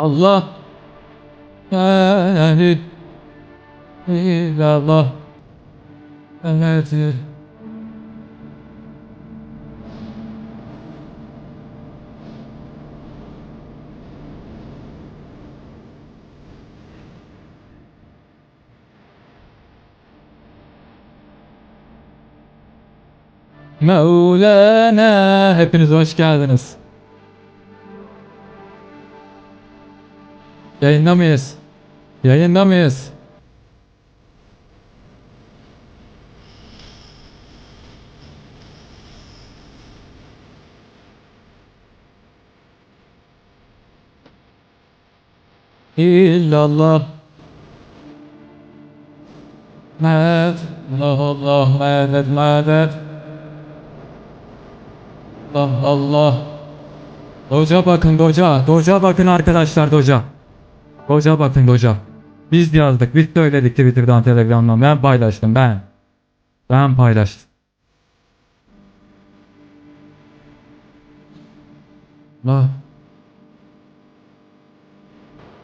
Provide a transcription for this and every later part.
Allah. Yani İllallah. Evet. Mevlana hepiniz hoş geldiniz. Yayında mıyız? Yayında mıyız? İllallah. Medet Allah Allah medet Allah Allah. Doca bakın doca doca bakın arkadaşlar doca Doca bakın doca Biz yazdık biz söyledik Twitter'dan Telegram'dan ben paylaştım ben. Ben paylaştım. Allah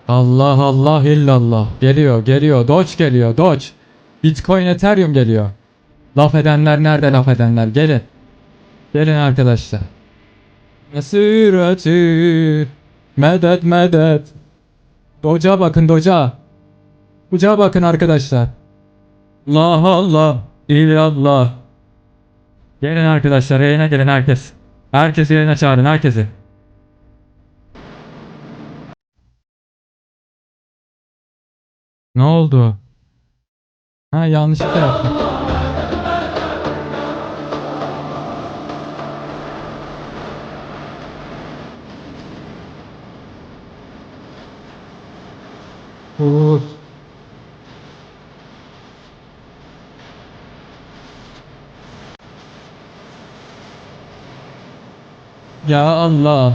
Allah Allah illallah. Geliyor geliyor. Doge geliyor Doge. Bitcoin Ethereum geliyor. Laf edenler nerede laf edenler? Gelin. Gelin arkadaşlar. Mesireti Medet medet Doca bakın doca Doca bakın arkadaşlar. Allah Allah. İllallah Gelin arkadaşlar yayına gelin herkes. Herkes yayına çağırın herkesi. Ne oldu? Ha yanlışlıkla yaptım. Ya Allah.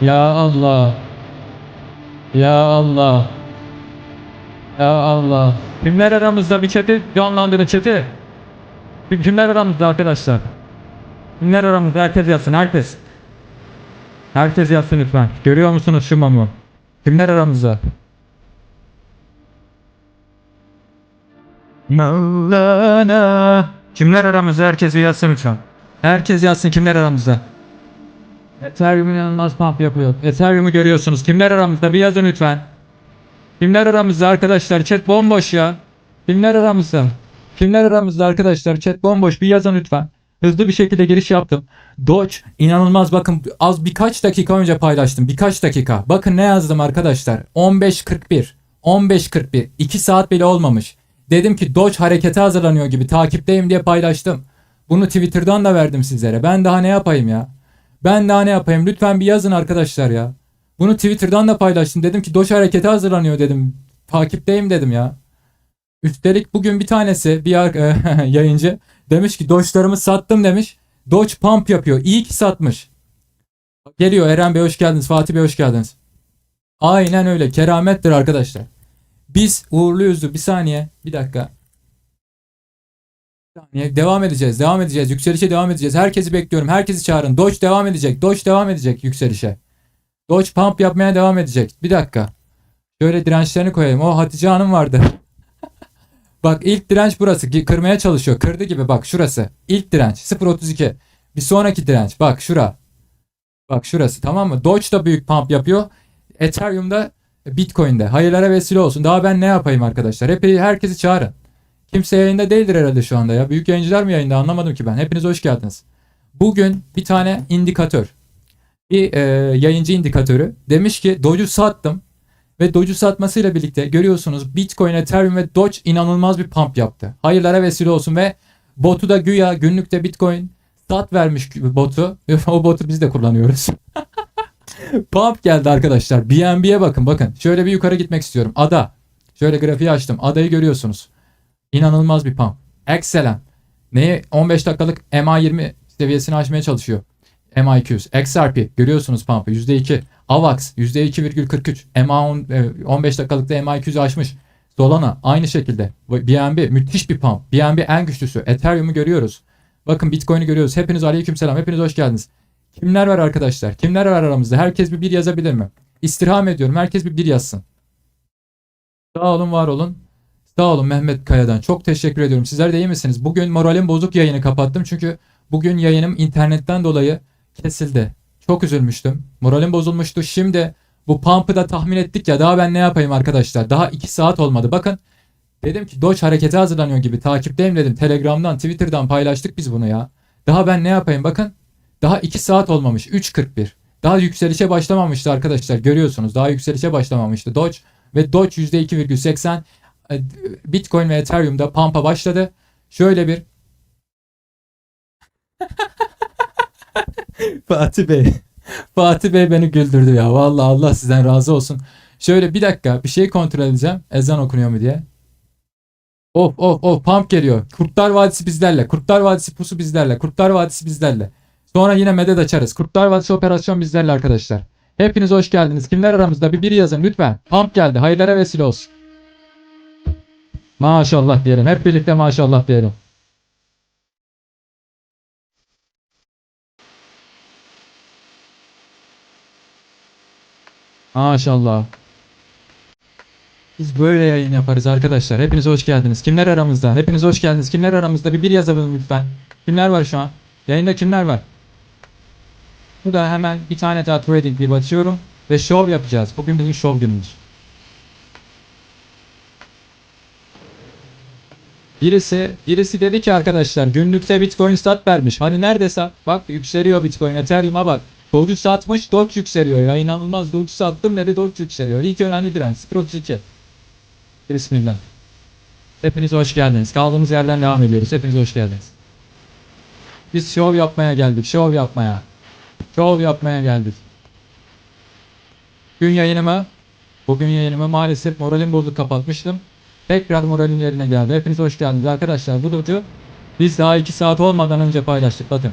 Ya Allah. Ya Allah. Ya Allah. Kimler aramızda bir chat'i canlandırın. Bir Kimler aramızda arkadaşlar? Kimler aramızda herkes yazsın herkes. Herkes yazsın lütfen. Görüyor musunuz şu mamu? Kimler aramızda? Mevlana. Kimler aramızda? Herkes bir yazsın lütfen. Herkes yazsın kimler aramızda? Ethereum inanılmaz pump yapıyor. Ethereum'u görüyorsunuz. Kimler aramızda? Bir yazın lütfen. Kimler aramızda arkadaşlar? Chat bomboş ya. Kimler aramızda? Kimler aramızda arkadaşlar? Chat bomboş. Bir yazın lütfen. Hızlı bir şekilde giriş yaptım. Doge inanılmaz bakın az birkaç dakika önce paylaştım. Birkaç dakika. Bakın ne yazdım arkadaşlar. 15.41. 15.41. 2 saat bile olmamış. Dedim ki Doge harekete hazırlanıyor gibi takipteyim diye paylaştım. Bunu Twitter'dan da verdim sizlere. Ben daha ne yapayım ya? Ben daha ne yapayım? Lütfen bir yazın arkadaşlar ya. Bunu Twitter'dan da paylaştım. Dedim ki Doge harekete hazırlanıyor dedim. Takipteyim dedim ya. Üstelik bugün bir tanesi bir yayıncı demiş ki Doge'larımı sattım demiş. Doge pump yapıyor. İyi ki satmış. Geliyor Eren Bey hoş geldiniz. Fatih Bey hoş geldiniz. Aynen öyle. Keramettir arkadaşlar. Biz uğurluyuzdur. Bir saniye. Bir dakika. Bir saniye. Devam edeceğiz. Devam edeceğiz. Yükselişe devam edeceğiz. Herkesi bekliyorum. Herkesi çağırın. Doge devam edecek. Doge devam edecek yükselişe. Doge pump yapmaya devam edecek. Bir dakika. Şöyle dirençlerini koyayım. O Hatice Hanım vardı. bak ilk direnç burası. Kırmaya çalışıyor. Kırdı gibi bak şurası. İlk direnç 0.32. Bir sonraki direnç bak şura. Bak şurası tamam mı? Doge da büyük pump yapıyor. Ethereum'da Bitcoin'de. Hayırlara vesile olsun. Daha ben ne yapayım arkadaşlar? Hep herkesi çağırın. Kimse yayında değildir herhalde şu anda ya. Büyük yayıncılar mı yayında anlamadım ki ben. Hepiniz hoş geldiniz. Bugün bir tane indikatör bir e, yayıncı indikatörü demiş ki Doge'u sattım ve Doge'u satmasıyla birlikte görüyorsunuz Bitcoin, Ethereum ve Doge inanılmaz bir pump yaptı. Hayırlara vesile olsun ve botu da güya günlükte Bitcoin sat vermiş botu. o botu biz de kullanıyoruz. pump geldi arkadaşlar. BNB'ye bakın bakın. Şöyle bir yukarı gitmek istiyorum. Ada. Şöyle grafiği açtım. Adayı görüyorsunuz. İnanılmaz bir pump. Excellent. Neye 15 dakikalık MA20 seviyesini aşmaya çalışıyor. MI200, XRP görüyorsunuz pump'ı %2. AVAX %2,43. MA10 e, 15 dakikalıkta MI200'ü aşmış. Solana aynı şekilde. BNB müthiş bir pump. BNB en güçlüsü. Ethereum'u görüyoruz. Bakın Bitcoin'i görüyoruz. Hepiniz aleykümselam. Hepiniz hoş geldiniz. Kimler var arkadaşlar? Kimler var aramızda? Herkes bir bir yazabilir mi? İstirham ediyorum. Herkes bir bir yazsın. Sağ olun, var olun. Sağ olun Mehmet Kaya'dan. Çok teşekkür ediyorum. Sizler de iyi misiniz? Bugün moralim bozuk yayını kapattım. Çünkü bugün yayınım internetten dolayı kesildi. Çok üzülmüştüm. Moralim bozulmuştu. Şimdi bu pump'ı da tahmin ettik ya. Daha ben ne yapayım arkadaşlar? Daha 2 saat olmadı. Bakın dedim ki Doge harekete hazırlanıyor gibi. Takipteyim dedim. Telegram'dan, Twitter'dan paylaştık biz bunu ya. Daha ben ne yapayım? Bakın daha 2 saat olmamış. 3.41. Daha yükselişe başlamamıştı arkadaşlar. Görüyorsunuz. Daha yükselişe başlamamıştı Doge. Ve Doge %2,80 e, Bitcoin ve Ethereum'da pump'a başladı. Şöyle bir Fatih Bey. Fatih Bey beni güldürdü ya. Vallahi Allah sizden razı olsun. Şöyle bir dakika bir şey kontrol edeceğim. Ezan okunuyor mu diye. Of of of pump geliyor. Kurtlar Vadisi bizlerle. Kurtlar Vadisi pusu bizlerle. Kurtlar Vadisi bizlerle. Sonra yine medet açarız. Kurtlar Vadisi operasyon bizlerle arkadaşlar. Hepiniz hoş geldiniz. Kimler aramızda bir bir yazın lütfen. Pump geldi. Hayırlara vesile olsun. Maşallah diyelim. Hep birlikte maşallah diyelim. Maşallah. Biz böyle yayın yaparız arkadaşlar. Hepiniz hoş geldiniz. Kimler aramızda? Hepiniz hoş geldiniz. Kimler aramızda? Bir bir yazalım lütfen. Kimler var şu an? Yayında kimler var? Burada hemen bir tane daha trading bir açıyorum. Ve show yapacağız. Bugün bizim show günümüz. Birisi, birisi dedi ki arkadaşlar günlükte Bitcoin stat vermiş. Hani nerede sat? Bak yükseliyor Bitcoin. Ethereum'a bak. Doge satmış, Doge yükseliyor ya. inanılmaz Doge sattım dedi Doge yükseliyor. İlk önemli direnç. 0.32. Bismillah. Hepiniz hoş geldiniz. Kaldığımız yerden devam ediyoruz. Hepiniz hoş geldiniz. Biz şov yapmaya geldik. Şov yapmaya. Şov yapmaya geldik. Gün yayınımı Bugün yayınımı maalesef moralim bozuk kapatmıştım. Tekrar moralim yerine geldi. Hepiniz hoş geldiniz arkadaşlar. Bu docu biz daha 2 saat olmadan önce paylaştık. Bakın.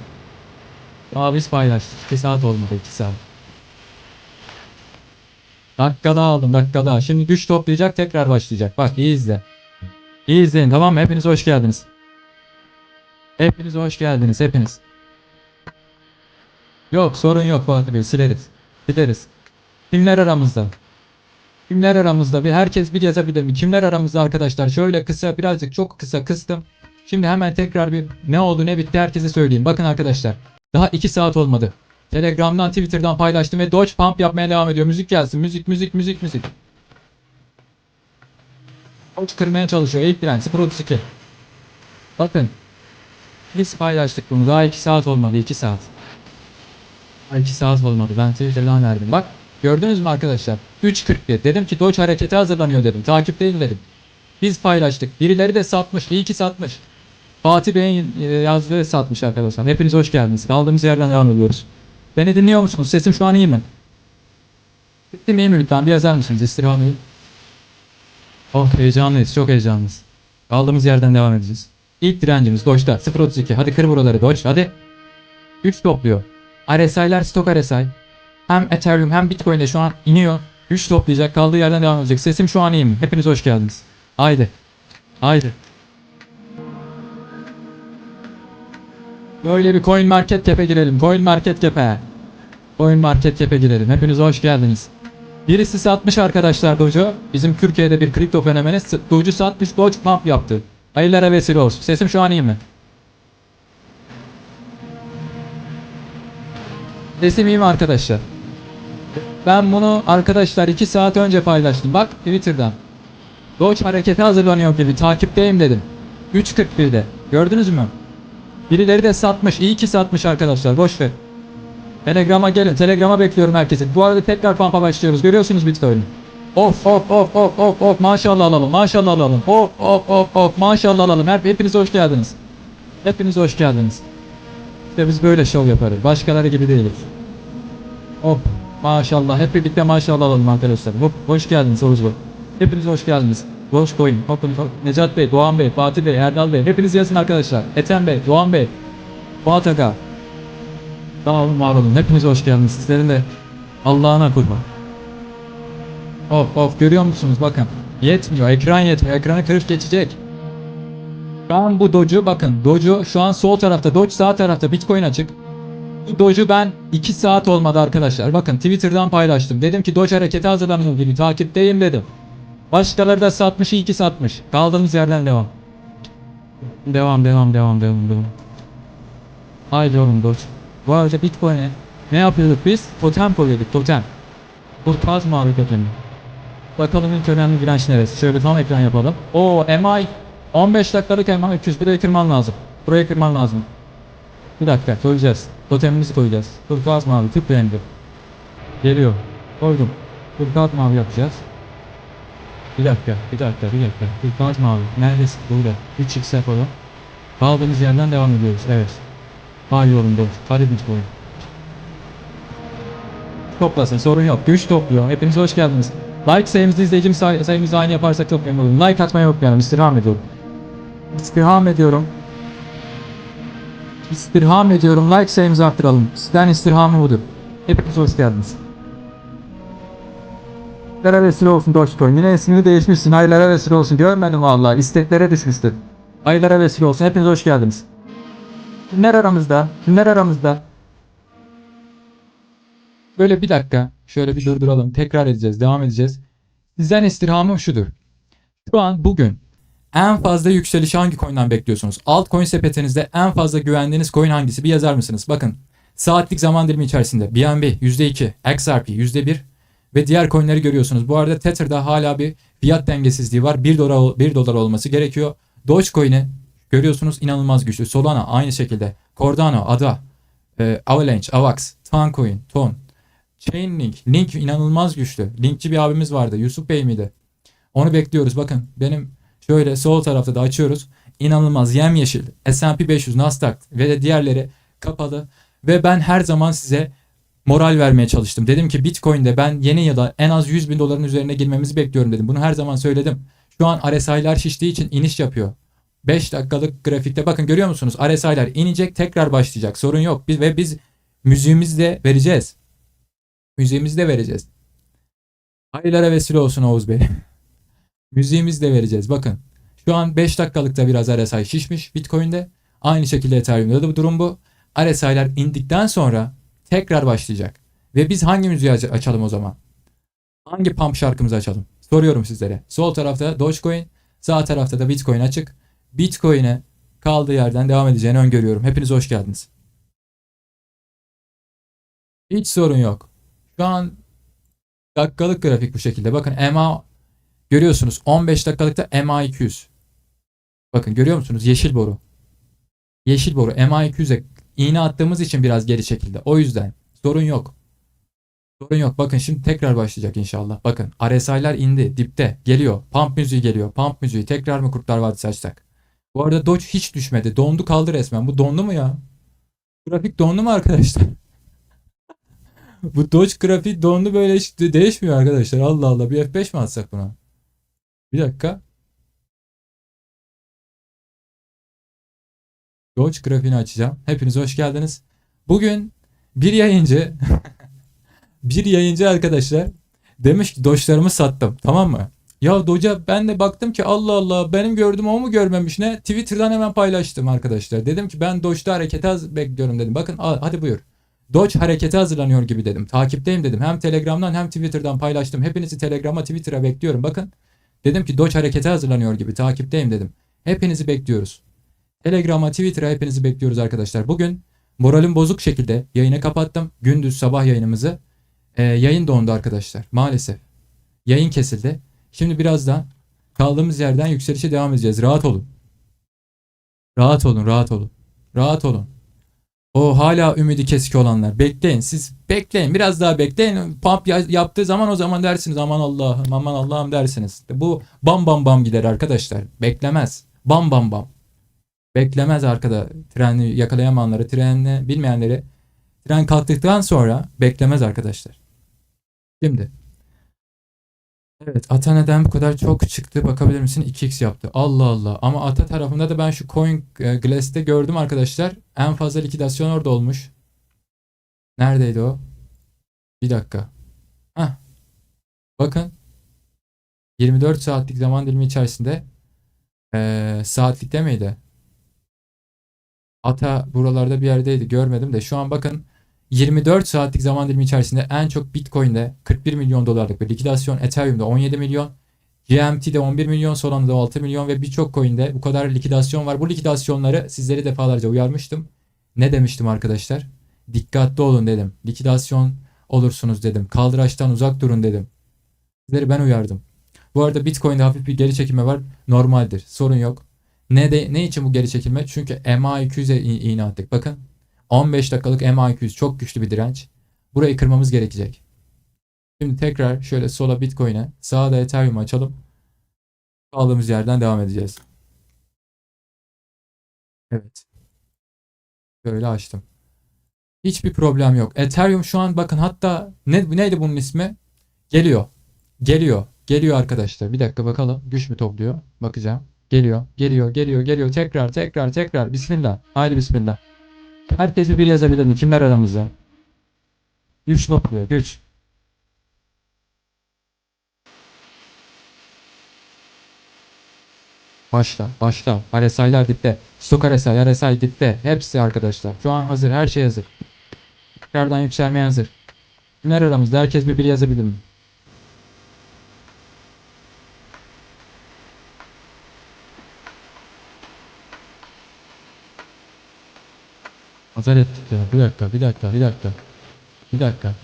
Daha biz paylaştık. 2 saat olmadı 2 saat. Dakikada aldım dakikada. Şimdi güç toplayacak tekrar başlayacak. Bak iyi izle. İyi izleyin tamam mı? Hepiniz hoş geldiniz. Hepiniz hoş geldiniz hepiniz. Yok sorun yok Fatih Bey sileriz. Sileriz. Kimler aramızda? Kimler aramızda? Bir herkes bir yazabilir mi? Kimler aramızda arkadaşlar? Şöyle kısa birazcık çok kısa kıstım. Şimdi hemen tekrar bir ne oldu ne bitti herkese söyleyeyim. Bakın arkadaşlar. Daha 2 saat olmadı. Telegram'dan Twitter'dan paylaştım ve Doge Pump yapmaya devam ediyor. Müzik gelsin. Müzik müzik müzik müzik. Doge kırmaya çalışıyor. İlk direnç 0.32. Bakın. Biz paylaştık bunu. Daha 2 saat olmadı. 2 saat. Daha 2 saat olmadı. Ben Twitter'dan verdim. Bak. Gördünüz mü arkadaşlar? 3.41. Dedim ki Doge harekete hazırlanıyor dedim. Takipteyim dedim. Biz paylaştık. Birileri de satmış. İyi ki satmış. Fatih Bey'in e, yazdığı satmış arkadaşlar. Hepiniz hoş geldiniz. Kaldığımız yerden devam ediyoruz. Beni dinliyor musunuz? Sesim şu an iyi mi? Sesim iyi lütfen? Bir yazar mısınız? İstirham edin. Oh heyecanlıyız. Çok heyecanlıyız. Kaldığımız yerden devam edeceğiz. İlk direncimiz Doge'da 0.32. Hadi kır buraları Doge. Hadi. 3 topluyor. RSI'ler stok RSI. Hem Ethereum hem Bitcoin'de şu an iniyor. Güç toplayacak. Kaldığı yerden devam edecek. Sesim şu an iyi mi? Hepiniz hoş geldiniz. Haydi. Haydi. Böyle bir coin market cap'e girelim. Coin market cap'e. Coin market cap'e girelim. Hepiniz hoş geldiniz. Birisi satmış arkadaşlar Doge'u. Bizim Türkiye'de bir kripto fenomeni Doge'u satmış Doge pump yaptı. Hayırlara vesile olsun. Sesim şu an iyi mi? Mi arkadaşlar? Ben bunu arkadaşlar 2 saat önce paylaştım. Bak Twitter'dan. Doge harekete hazırlanıyor gibi takipteyim dedim. 3.41'de. Gördünüz mü? Birileri de satmış. İyi ki satmış arkadaşlar. Boş ver. Telegram'a gelin. Telegram'a bekliyorum herkesi. Bu arada tekrar pampa başlıyoruz. Görüyorsunuz Bitcoin'i. Of of of of of of maşallah alalım. Maşallah alalım. Of of of of maşallah alalım. Hep, hepiniz hoş geldiniz. Hepiniz hoş geldiniz. İşte biz böyle şov yaparız. Başkaları gibi değiliz. Hop maşallah. Hep birlikte maşallah alalım arkadaşlar. Hop hoş geldiniz Oğuz Bey. Hepiniz hoş geldiniz. Boş koyun. Hopun hop. Necat Bey, Doğan Bey, Fatih Bey, Erdal Bey. Hepiniz yazın arkadaşlar. Ethem Bey, Doğan Bey, Fuat Aga. Sağ olun, var olun. Hepiniz hoş geldiniz. Sizlerin de Allah'ına kurban. Of of görüyor musunuz bakın. Yetmiyor. Ekran yetmiyor. Ekranı kırıp geçecek. Şu an bu Doge'u bakın. Doge'u şu an sol tarafta. Doge sağ tarafta. Bitcoin açık. Bu Doge'u ben 2 saat olmadı arkadaşlar. Bakın Twitter'dan paylaştım. Dedim ki Doge hareketi hazırlanıyor gibi takipteyim dedim. Başkaları da satmış iyi ki satmış. Kaldığımız yerden devam. Devam devam devam devam devam. Haydi oğlum Doge. Bu arada Bitcoin'e ne yapıyorduk biz? Totem koyuyorduk totem. Kurtmaz mavi totem. Bakalım ilk önemli direnç neresi? Şöyle tam ekran yapalım. Oo MI 15 dakikalık 300 burayı kırman lazım. Burayı kırman lazım. Bir dakika koyacağız. Totemimizi koyacağız. Turkuaz mavi tıp rengi. Geliyor. Koydum. Turkuaz mavi yapacağız. Bir dakika, bir dakika, bir dakika. Turkuaz mavi. Neredesin? Burada. 3 x koyalım. Kaldığımız yerden devam ediyoruz. Evet. Oğlum dur. Hadi Bitcoin. Toplasın sorun yok. Güç topluyor. Hepiniz hoş geldiniz. Like sayımızı izleyicimiz say sayımızı aynı yaparsak çok memnun olurum. Like atmayı unutmayalım. İstirham ediyorum. İstirham ediyorum. İstirham ediyorum. Like sayımızı arttıralım. Sizden istirhamı budur. Hepiniz hoş geldiniz. Hayırlara vesile olsun Dogecoin. Yine ismini değişmişsin. Hayırlara vesile olsun. Görmedim vallahi. İsteklere düşmüştür. Hayırlara vesile olsun. Hepiniz hoş geldiniz. Kimler aramızda? Kimler aramızda? Böyle bir dakika. Şöyle bir durduralım. Tekrar edeceğiz. Devam edeceğiz. Sizden istirhamım şudur. Şu an bugün en fazla yükseliş hangi coin'den bekliyorsunuz? Altcoin sepetinizde en fazla güvendiğiniz coin hangisi? Bir yazar mısınız? Bakın. Saatlik zaman dilimi içerisinde BNB %2, XRP %1 ve diğer coinleri görüyorsunuz. Bu arada Tether'da hala bir fiyat dengesizliği var. 1 dolar, 1 dolar olması gerekiyor. Dogecoin'i görüyorsunuz inanılmaz güçlü. Solana aynı şekilde. Cardano, ADA, e, Avalanche, Avax, Toncoin, Ton, Chainlink, Link inanılmaz güçlü. Linkçi bir abimiz vardı. Yusuf Bey miydi? Onu bekliyoruz. Bakın benim şöyle sol tarafta da açıyoruz. İnanılmaz yemyeşil. S&P 500, Nasdaq ve de diğerleri kapalı. Ve ben her zaman size moral vermeye çalıştım. Dedim ki Bitcoin'de ben yeni yıla en az 100 bin doların üzerine girmemizi bekliyorum dedim. Bunu her zaman söyledim. Şu an RSI'lar şiştiği için iniş yapıyor. 5 dakikalık grafikte bakın görüyor musunuz? RSI'lar inecek tekrar başlayacak. Sorun yok. Biz, ve biz müziğimizi de vereceğiz. Müziğimizi de vereceğiz. Hayırlara vesile olsun Oğuz Bey. Müziğimizi de vereceğiz. Bakın. Şu an 5 dakikalıkta biraz RSI şişmiş Bitcoin'de. Aynı şekilde Ethereum'da da bu durum bu. RSI'lar indikten sonra tekrar başlayacak. Ve biz hangi müziği aç- açalım o zaman? Hangi pump şarkımızı açalım? Soruyorum sizlere. Sol tarafta Dogecoin, sağ tarafta da Bitcoin açık. Bitcoin'e kaldığı yerden devam edeceğini öngörüyorum. Hepiniz hoş geldiniz. Hiç sorun yok. Şu an dakikalık grafik bu şekilde. Bakın MA görüyorsunuz 15 dakikalıkta MA 200. Bakın görüyor musunuz? Yeşil boru. Yeşil boru MA 200'e iğne attığımız için biraz geri çekildi. O yüzden sorun yok. Sorun yok. Bakın şimdi tekrar başlayacak inşallah. Bakın RSI'lar indi. Dipte. Geliyor. Pump müziği geliyor. Pump müziği. Tekrar mı Kurtlar Vadisi açsak? Bu arada Doge hiç düşmedi. Dondu kaldı resmen. Bu dondu mu ya? Grafik dondu mu arkadaşlar? Bu Doge grafik dondu böyle hiç de- değişmiyor arkadaşlar. Allah Allah. Bir F5 mi atsak buna? Bir dakika. Doge grafiğini açacağım. Hepiniz hoş geldiniz. Bugün bir yayıncı bir yayıncı arkadaşlar demiş ki Doge'larımı sattım. Tamam mı? Ya Doge'a ben de baktım ki Allah Allah benim gördüğüm o mu görmemiş ne? Twitter'dan hemen paylaştım arkadaşlar. Dedim ki ben Doge'da harekete haz- bekliyorum dedim. Bakın al, hadi buyur. Doge harekete hazırlanıyor gibi dedim. Takipteyim dedim. Hem Telegram'dan hem Twitter'dan paylaştım. Hepinizi Telegram'a Twitter'a bekliyorum. Bakın dedim ki Doge harekete hazırlanıyor gibi. Takipteyim dedim. Hepinizi bekliyoruz. Telegram'a Twitter'a hepinizi bekliyoruz arkadaşlar. Bugün moralim bozuk şekilde yayını kapattım. Gündüz sabah yayınımızı. Ee, yayın dondu arkadaşlar. Maalesef. Yayın kesildi. Şimdi birazdan kaldığımız yerden yükselişe devam edeceğiz. Rahat olun. Rahat olun, rahat olun. Rahat olun. O hala ümidi kesik olanlar. Bekleyin. Siz bekleyin. Biraz daha bekleyin. Pump ya- yaptığı zaman o zaman dersiniz aman Allah'ım aman Allah'ım dersiniz. Bu bam bam bam gider arkadaşlar. Beklemez. Bam bam bam. Beklemez arkada treni yakalayamayanları, trenini bilmeyenleri. Tren kalktıktan sonra beklemez arkadaşlar. Şimdi. Evet ata neden bu kadar çok çıktı bakabilir misin? 2x yaptı. Allah Allah. Ama ata tarafında da ben şu Coin e, Glass'te gördüm arkadaşlar. En fazla likidasyon orada olmuş. Neredeydi o? Bir dakika. Heh. Bakın. 24 saatlik zaman dilimi içerisinde Ee, saatlikte miydi? Ata buralarda bir yerdeydi görmedim de şu an bakın 24 saatlik zaman dilimi içerisinde en çok Bitcoin'de 41 milyon dolarlık bir likidasyon, Ethereum'da 17 milyon, GMT'de 11 milyon, Solana'da 6 milyon ve birçok coin'de bu kadar likidasyon var. Bu likidasyonları sizleri defalarca uyarmıştım. Ne demiştim arkadaşlar? Dikkatli olun dedim. Likidasyon olursunuz dedim. Kaldıraçtan uzak durun dedim. Sizleri ben uyardım. Bu arada Bitcoin'de hafif bir geri çekilme var. Normaldir. Sorun yok. Ne de ne için bu geri çekilme? Çünkü MA200'e i- iğne attık. Bakın 15 dakikalık MA200 çok güçlü bir direnç. Burayı kırmamız gerekecek. Şimdi tekrar şöyle sola Bitcoin'e, sağa da Ethereum açalım. Kaldığımız yerden devam edeceğiz. Evet. Böyle açtım. Hiçbir problem yok. Ethereum şu an bakın hatta ne neydi bunun ismi? Geliyor. Geliyor. Geliyor arkadaşlar. Bir dakika bakalım. Güç mü topluyor? Bakacağım. Geliyor. Geliyor. Geliyor. Geliyor. Tekrar. Tekrar. Tekrar. Bismillah. Haydi bismillah. Herkes bir yazabilir mi? Kimler aramızda? Güç topluyor. Güç. Başla. Başla. RSI'ler dipte. Stok RSI, RSI dipte. Hepsi arkadaşlar. Şu an hazır. Her şey hazır. Tekrardan yükselmeye hazır. Kimler aramızda? Herkes bir bir yazabilir mi? Hazır ettik ya. Bir dakika, bir dakika, bir dakika. Bir dakika.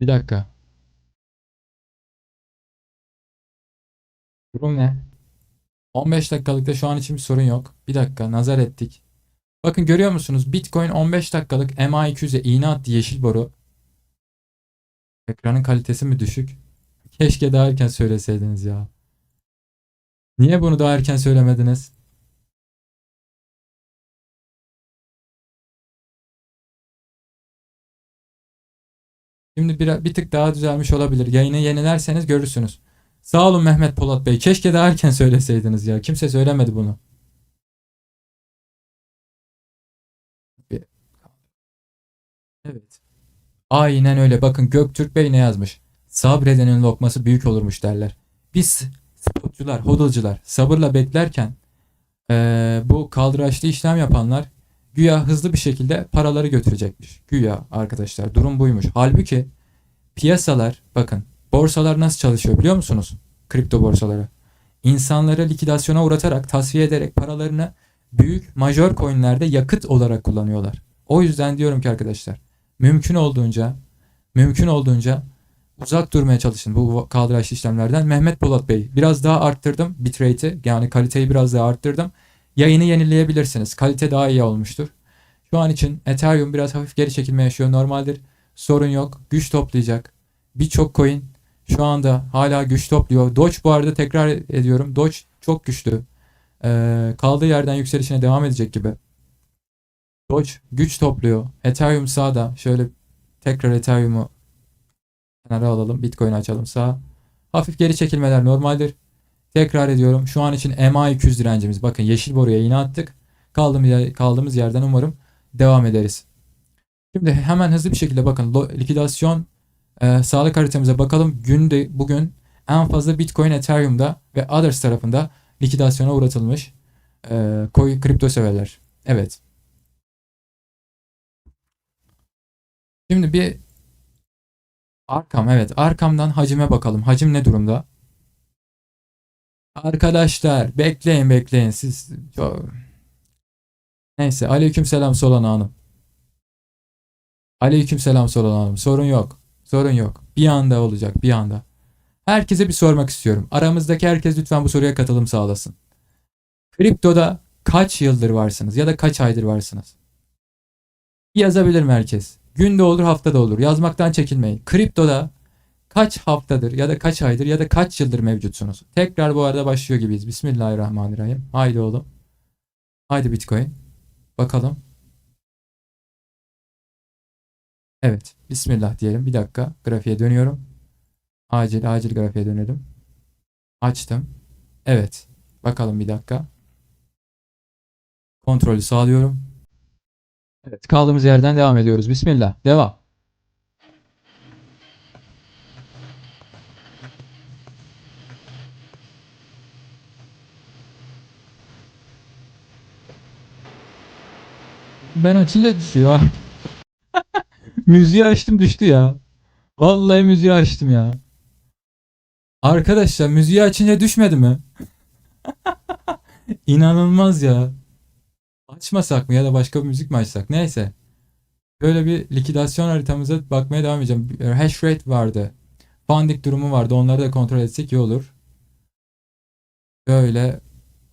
Bir dakika. Durum ne? 15 dakikalıkta şu an için bir sorun yok. Bir dakika, nazar ettik. Bakın görüyor musunuz? Bitcoin 15 dakikalık MA200'e iğne attı yeşil boru. Ekranın kalitesi mi düşük? Keşke daha erken söyleseydiniz ya. Niye bunu daha erken söylemediniz? Şimdi bir, bir tık daha düzelmiş olabilir. Yayını yenilerseniz görürsünüz. Sağ olun Mehmet Polat Bey. Keşke daha erken söyleseydiniz ya. Kimse söylemedi bunu. Evet. Aynen öyle. Bakın Göktürk Bey ne yazmış? Sabredenin lokması büyük olurmuş derler. Biz spotçular, hodulcular sabırla beklerken eee, bu kaldıraçlı işlem yapanlar güya hızlı bir şekilde paraları götürecekmiş. Güya arkadaşlar durum buymuş. Halbuki piyasalar bakın borsalar nasıl çalışıyor biliyor musunuz? Kripto borsaları. İnsanları likidasyona uğratarak tasfiye ederek paralarını büyük major coinlerde yakıt olarak kullanıyorlar. O yüzden diyorum ki arkadaşlar mümkün olduğunca mümkün olduğunca uzak durmaya çalışın bu kaldıraçlı işlemlerden. Mehmet Polat Bey biraz daha arttırdım bitrate'i yani kaliteyi biraz daha arttırdım. Yayını yenileyebilirsiniz. Kalite daha iyi olmuştur. Şu an için Ethereum biraz hafif geri çekilme yaşıyor. Normaldir. Sorun yok. Güç toplayacak. Birçok coin şu anda hala güç topluyor. Doge bu arada tekrar ediyorum. Doge çok güçlü. Ee, kaldığı yerden yükselişine devam edecek gibi. Doge güç topluyor. Ethereum sağda. Şöyle tekrar Ethereum'u kenara alalım. Bitcoin açalım sağ. Hafif geri çekilmeler normaldir. Tekrar ediyorum. Şu an için MA200 direncimiz. Bakın yeşil boruya iğne attık. Kaldığımız, yer- kaldığımız yerden umarım devam ederiz. Şimdi hemen hızlı bir şekilde bakın likidasyon e, sağlık haritamıza bakalım. Günde bugün en fazla Bitcoin Ethereum'da ve Others tarafında likidasyona uğratılmış e, coin kripto severler. Evet. Şimdi bir arkam evet arkamdan hacime bakalım. Hacim ne durumda? Arkadaşlar bekleyin bekleyin siz çok... Neyse aleykümselam Solana Hanım. Aleykümselam Solana Hanım. Sorun yok. Sorun yok. Bir anda olacak bir anda. Herkese bir sormak istiyorum. Aramızdaki herkes lütfen bu soruya katılım sağlasın. Kriptoda kaç yıldır varsınız ya da kaç aydır varsınız? Yazabilir mi herkes? Günde olur haftada olur. Yazmaktan çekinmeyin. Kriptoda kaç haftadır ya da kaç aydır ya da kaç yıldır mevcutsunuz? Tekrar bu arada başlıyor gibiyiz. Bismillahirrahmanirrahim. Haydi oğlum. Haydi Bitcoin. Bakalım. Evet. Bismillah diyelim. Bir dakika. Grafiğe dönüyorum. Acil acil grafiğe dönelim. Açtım. Evet. Bakalım bir dakika. Kontrolü sağlıyorum. Evet. Kaldığımız yerden devam ediyoruz. Bismillah. Devam. Ben açınca düşüyor. müziği açtım düştü ya. Vallahi müziği açtım ya. Arkadaşlar müziği açınca düşmedi mi? İnanılmaz ya. Açmasak mı ya da başka bir müzik mi açsak? Neyse. Böyle bir likidasyon haritamıza bakmaya devam edeceğim. Hash rate vardı. Funding durumu vardı. Onları da kontrol etsek iyi olur. Böyle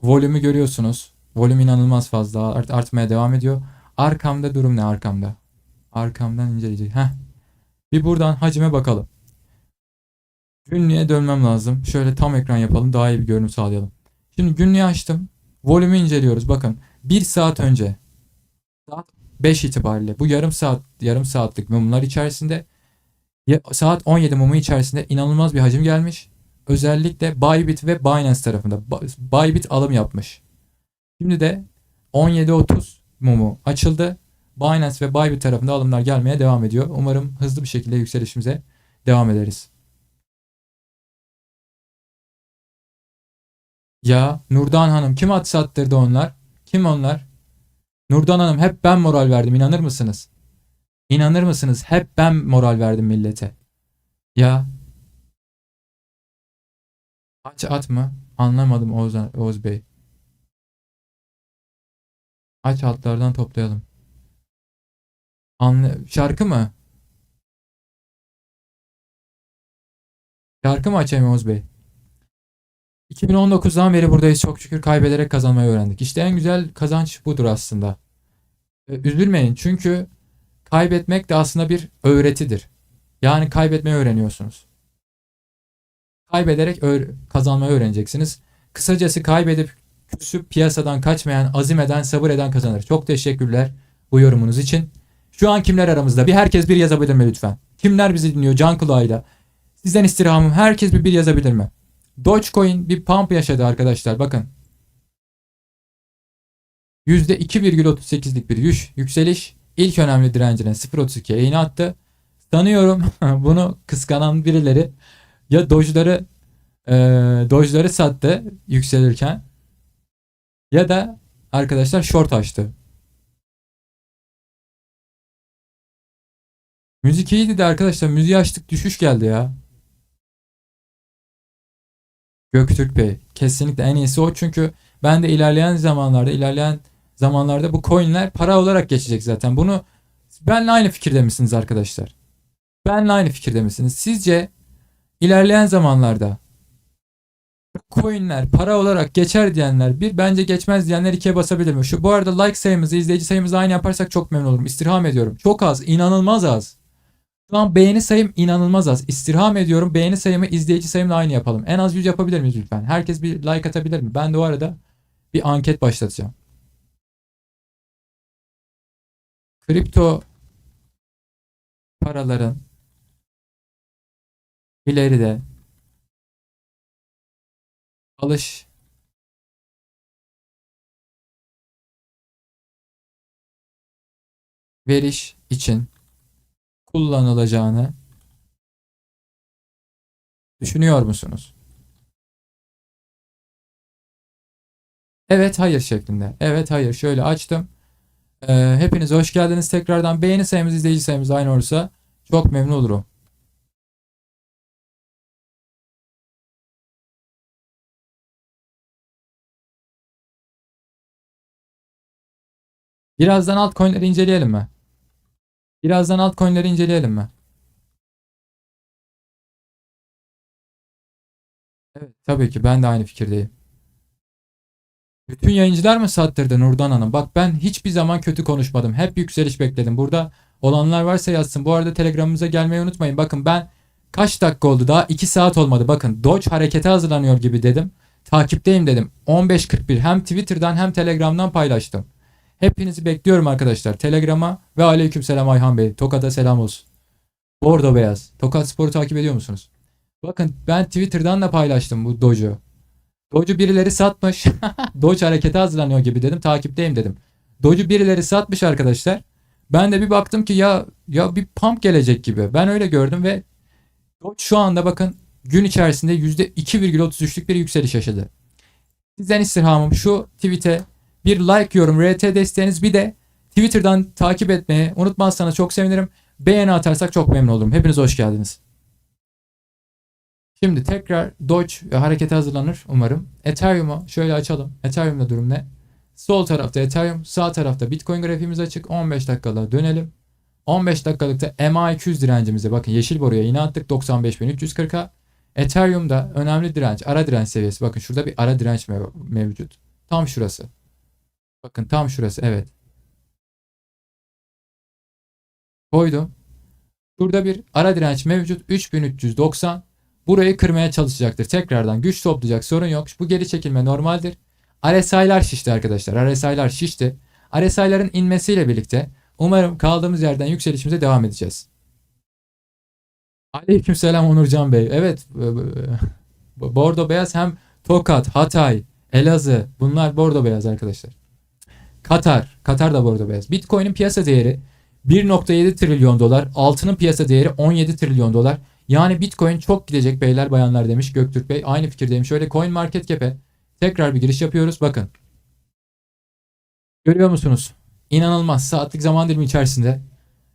volümü görüyorsunuz. Volüm inanılmaz fazla art- artmaya devam ediyor. Arkamda durum ne arkamda? Arkamdan inceleyecek. Heh. Bir buradan hacime bakalım. Günlüğe dönmem lazım. Şöyle tam ekran yapalım. Daha iyi bir görünüm sağlayalım. Şimdi günlüğü açtım. Volümü inceliyoruz. Bakın 1 saat önce saat 5 itibariyle bu yarım saat yarım saatlik mumlar içerisinde saat 17 mumu içerisinde inanılmaz bir hacim gelmiş. Özellikle Bybit ve Binance tarafında Bybit alım yapmış. Şimdi de 17.30 mumu açıldı. Binance ve Bybit tarafında alımlar gelmeye devam ediyor. Umarım hızlı bir şekilde yükselişimize devam ederiz. Ya Nurdan Hanım kim at sattırdı onlar? Kim onlar? Nurdan Hanım hep ben moral verdim inanır mısınız? İnanır mısınız? Hep ben moral verdim millete. Ya aç at mı? Anlamadım Oğuz, Oğuz Bey. Aç altlardan toplayalım. Anla şarkı mı? Şarkı mı açayım Oğuz Bey? 2019'dan beri buradayız çok şükür kaybederek kazanmayı öğrendik. İşte en güzel kazanç budur aslında. E, Üzülmeyin çünkü kaybetmek de aslında bir öğretidir. Yani kaybetmeyi öğreniyorsunuz. Kaybederek öğ- kazanmayı öğreneceksiniz. Kısacası kaybedip küsüp piyasadan kaçmayan, azim eden, sabır eden kazanır. Çok teşekkürler bu yorumunuz için. Şu an kimler aramızda? Bir herkes bir yazabilir mi lütfen? Kimler bizi dinliyor can kulağıyla? Sizden istirhamım herkes bir bir yazabilir mi? Dogecoin bir pump yaşadı arkadaşlar bakın. %2,38'lik bir yükseliş ilk önemli direncine 0.32'ye iğne attı. Sanıyorum bunu kıskanan birileri ya Doge'ları e, Doge'ları sattı yükselirken ya da arkadaşlar short açtı. Müzik iyiydi de arkadaşlar müziği açtık düşüş geldi ya. Göktürk Bey. Kesinlikle en iyisi o çünkü ben de ilerleyen zamanlarda ilerleyen zamanlarda bu coinler para olarak geçecek zaten. Bunu benle aynı fikirde misiniz arkadaşlar? Benle aynı fikirde misiniz? Sizce ilerleyen zamanlarda coinler para olarak geçer diyenler bir bence geçmez diyenler ikiye basabilir mi? Şu bu arada like sayımızı izleyici sayımızı aynı yaparsak çok memnun olurum. İstirham ediyorum. Çok az, inanılmaz az. Şu an beğeni sayım inanılmaz az. İstirham ediyorum. Beğeni sayımı izleyici sayımla aynı yapalım. En az 100 yapabilir miyiz lütfen? Herkes bir like atabilir mi? Ben de o arada bir anket başlatacağım. Kripto paraların ileride alış veriş için kullanılacağını düşünüyor musunuz? Evet, hayır şeklinde. Evet, hayır. Şöyle açtım. Ee, hepiniz hoş geldiniz tekrardan. Beğeni sayımız, izleyici sayımız aynı olursa çok memnun olurum. Birazdan altcoin'leri inceleyelim mi? Birazdan altcoin'leri inceleyelim mi? Evet, tabii ki ben de aynı fikirdeyim. Bütün yayıncılar mı sattırdı Nurdan Hanım? Bak ben hiçbir zaman kötü konuşmadım. Hep yükseliş bekledim. Burada olanlar varsa yazsın. Bu arada Telegram'ımıza gelmeyi unutmayın. Bakın ben kaç dakika oldu daha? 2 saat olmadı. Bakın Doge harekete hazırlanıyor gibi dedim. Takipteyim dedim. 15.41 hem Twitter'dan hem Telegram'dan paylaştım. Hepinizi bekliyorum arkadaşlar. Telegram'a ve aleykümselam Ayhan Bey. Tokat'a selam olsun. Bordo Beyaz. Tokat Spor'u takip ediyor musunuz? Bakın ben Twitter'dan da paylaştım bu Doge'u. Doge'u birileri satmış. Doge harekete hazırlanıyor gibi dedim. Takipteyim dedim. Doge'u birileri satmış arkadaşlar. Ben de bir baktım ki ya ya bir pump gelecek gibi. Ben öyle gördüm ve Doge şu anda bakın gün içerisinde %2,33'lük bir yükseliş yaşadı. Sizden istirhamım şu tweet'e bir like yorum, RT desteğiniz bir de Twitter'dan takip etmeyi unutmazsanız çok sevinirim. Beğeni atarsak çok memnun olurum. Hepiniz hoş geldiniz. Şimdi tekrar Doge harekete hazırlanır umarım. Ethereum'u şöyle açalım. Ethereum'da durum ne? Sol tarafta Ethereum, sağ tarafta Bitcoin grafiğimiz açık. 15 dakikada dönelim. 15 dakikalıkta MA200 direncimize bakın yeşil boruya yine attık 95.340'a. Ethereum'da önemli direnç, ara direnç seviyesi. Bakın şurada bir ara direnç mev- mevcut. Tam şurası. Bakın tam şurası evet. Koydum. Burada bir ara direnç mevcut 3390. Burayı kırmaya çalışacaktır. Tekrardan güç toplayacak sorun yok. Bu geri çekilme normaldir. RSI'lar şişti arkadaşlar. RSI'lar şişti. RSI'ların inmesiyle birlikte umarım kaldığımız yerden yükselişimize devam edeceğiz. Aleykümselam Onurcan Bey. Evet, e, e, Bordo Beyaz hem Tokat, Hatay, Elazığ bunlar Bordo Beyaz arkadaşlar. Katar, Katar da Bordo Beyaz. Bitcoin'in piyasa değeri 1.7 trilyon dolar, altının piyasa değeri 17 trilyon dolar. Yani Bitcoin çok gidecek beyler bayanlar demiş Göktürk Bey. Aynı fikirdeyim. Şöyle Coin Market Cap'e tekrar bir giriş yapıyoruz. Bakın. Görüyor musunuz? İnanılmaz. Saatlik zaman dilimi içerisinde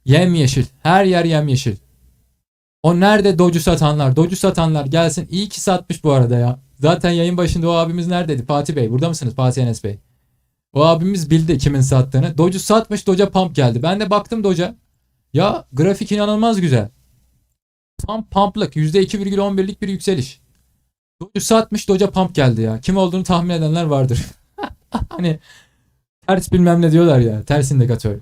yemyeşil. Her yer yemyeşil. O nerede docu satanlar? Docu satanlar gelsin. İyi ki satmış bu arada ya. Zaten yayın başında o abimiz neredeydi? Fatih Bey. Burada mısınız? Fatih Enes Bey. O abimiz bildi kimin sattığını. Docu satmış. Doca pump geldi. Ben de baktım Doca. Ya grafik inanılmaz güzel. Tam pumplık. %2,11'lik bir yükseliş. Docu satmış. Doca pump geldi ya. Kim olduğunu tahmin edenler vardır. hani ters bilmem ne diyorlar ya. Ters indikatör.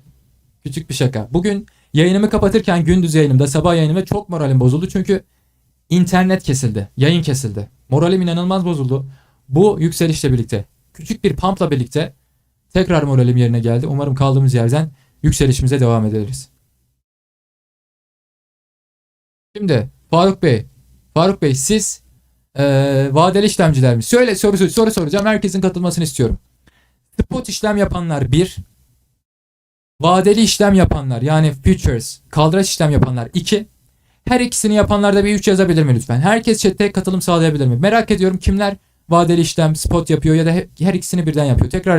Küçük bir şaka. Bugün yayınımı kapatırken gündüz yayınımda sabah yayınımda çok moralim bozuldu. Çünkü internet kesildi. Yayın kesildi. Moralim inanılmaz bozuldu. Bu yükselişle birlikte küçük bir pumpla birlikte tekrar moralim yerine geldi. Umarım kaldığımız yerden yükselişimize devam ederiz. Şimdi Faruk Bey, Faruk Bey siz eee vadeli işlemciler mi? Söyle soru soru soracağım. Herkesin katılmasını istiyorum. Spot işlem yapanlar bir, vadeli işlem yapanlar yani futures, kaldıraç işlem yapanlar 2. Her ikisini yapanlar da bir 3 yazabilir mi lütfen? Herkes chatte katılım sağlayabilir mi? Merak ediyorum kimler vadeli işlem, spot yapıyor ya da he- her ikisini birden yapıyor. Tekrar